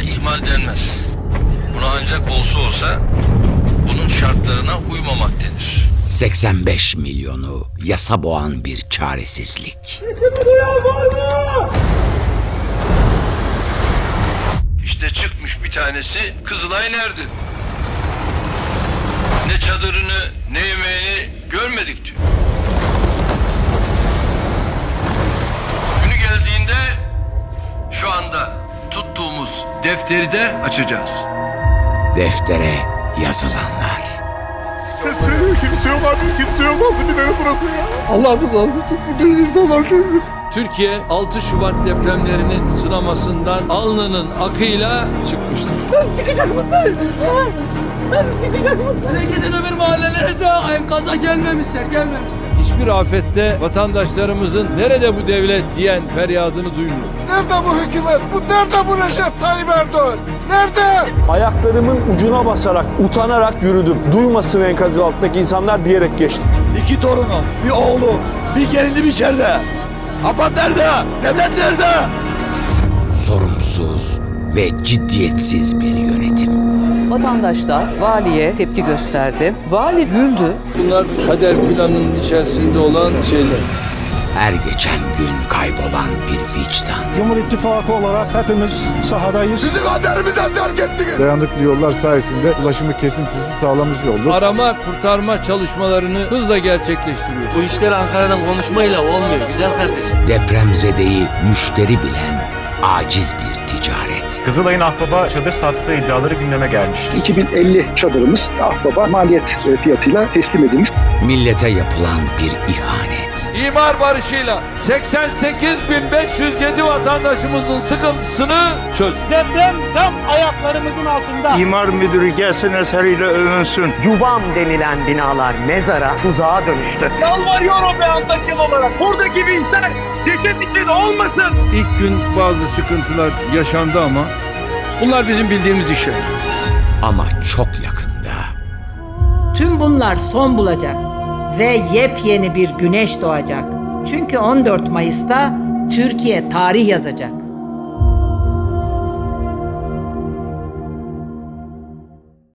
ihmal denmez. Buna ancak olsa olsa bunun şartlarına uymamak denir. 85 milyonu yasa boğan bir çaresizlik. İşte çıkmış bir tanesi Kızılay nerede? Ne çadırını ne yemeğini görmedik diyor. Defteri de açacağız. Deftere yazılanlar. Ses veriyor kimse yok abi kimse yok nasıl bir yer burası ya? Allah rızası için bu ne insanlar şöyle. Türkiye 6 Şubat depremlerinin sınamasından alnının akıyla çıkmıştır. Nasıl çıkacak bunlar? Nasıl çıkacak bunlar? Memleketin öbür mahallelere de enkaza gelmemişler, gelmemişler. Hiçbir afette vatandaşlarımızın nerede bu devlet diyen feryadını duymuyoruz. Nerede bu hükümet? Bu nerede bu Recep Tayyip Erdoğan? Nerede? Ayaklarımın ucuna basarak, utanarak yürüdüm. Duymasın enkazı altındaki insanlar diyerek geçtim. İki torunum, bir oğlum, bir gelinim içeride. Afat nerede? Devlet nerede? Sorumsuz ve ciddiyetsiz bir yönetim. Vatandaşlar valiye tepki gösterdi. Vali güldü. Bunlar kader planının içerisinde olan şeyler. Her geçen gün kaybolan bir vicdan. Cumhur İttifakı olarak hepimiz sahadayız. Bizi kaderimize terk ettiniz. Dayanıklı yollar sayesinde ulaşımı kesintisiz sağlamış olduk. Arama kurtarma çalışmalarını hızla gerçekleştiriyor. Bu işler Ankara'dan konuşmayla olmuyor güzel kardeşim. Depremzedeyi müşteri bilen aciz bir ticaret. Kızılay'ın Ahbaba çadır sattığı iddiaları gündeme gelmişti. 2050 çadırımız Ahbaba maliyet e, fiyatıyla teslim edilmiş. Millete yapılan bir ihanet. İmar barışıyla 88.507 vatandaşımızın sıkıntısını çöz. Deprem tam ayaklarımızın altında. İmar müdürü gelsin eseriyle övünsün. Yuvam denilen binalar mezara, tuzağa dönüştü. Yalvarıyorum be antakil olarak. Buradaki bir işler ceset için olmasın. İlk gün bazı sıkıntılar yaşandı ama bunlar bizim bildiğimiz işler. Ama çok yakında Tüm bunlar son bulacak ve yepyeni bir güneş doğacak. Çünkü 14 Mayıs'ta Türkiye tarih yazacak.